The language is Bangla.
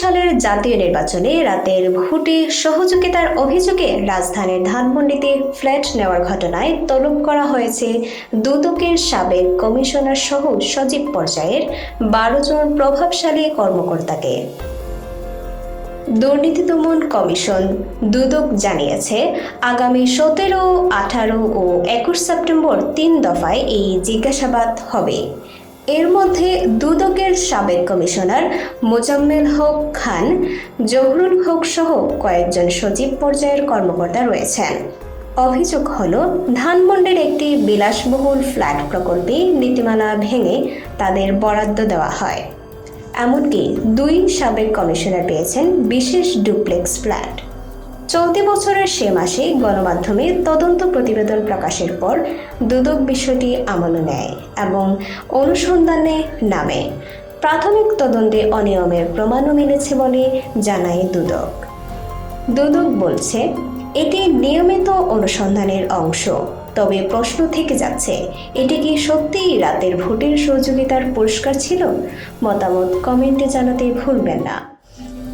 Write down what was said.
সালের জাতীয় নির্বাচনে রাতের ভোটে সহযোগিতার অভিযোগে রাজধানীর ধানমন্ডিতে ফ্ল্যাট নেওয়ার ঘটনায় তলব করা হয়েছে দুদকের সাবেক কমিশনার সহ সজীব পর্যায়ের বারো জন প্রভাবশালী কর্মকর্তাকে। দুর্নীতি দমন কমিশন দুদক জানিয়েছে, আগামী সতেরো, আঠারো ও একুশ সেপ্টেম্বর তিন দফায় এই জিজ্ঞাসাবাদ হবে। এর মধ্যে দুদকের সাবেক কমিশনার মোজাম্মেল হক খান, জহরুল হক সহ কয়েকজন সচিব পর্যায়ের কর্মকর্তা রয়েছেন। অভিযোগ হল, ধানমন্ডির একটি বিলাসবহুল ফ্ল্যাট প্রকল্পে নীতিমালা ভেঙে তাদের বরাদ্দ দেওয়া হয়। এমনকি দুই সাবেক কমিশনার পেয়েছেন বিশেষ ডুপ্লেক্স ফ্ল্যাট। চলতি বছরের সে মাসে গণমাধ্যমে তদন্ত প্রতিবেদন প্রকাশের পর দুদক বিষয়টি আমলে নেয় এবং অনুসন্ধানে নামে। প্রাথমিক তদন্তে অনিয়মের প্রমাণও মিলেছে বলে জানায় দুদক। দুদক বলছে, এটি নিয়মিত অনুসন্ধানের অংশ। তবে প্রশ্ন থেকে যাচ্ছে, এটি কি সত্যিই রাতের ভোটের সহযোগিতার পুরস্কার ছিল? মতামত কমেন্টে জানাতে ভুলবেন না।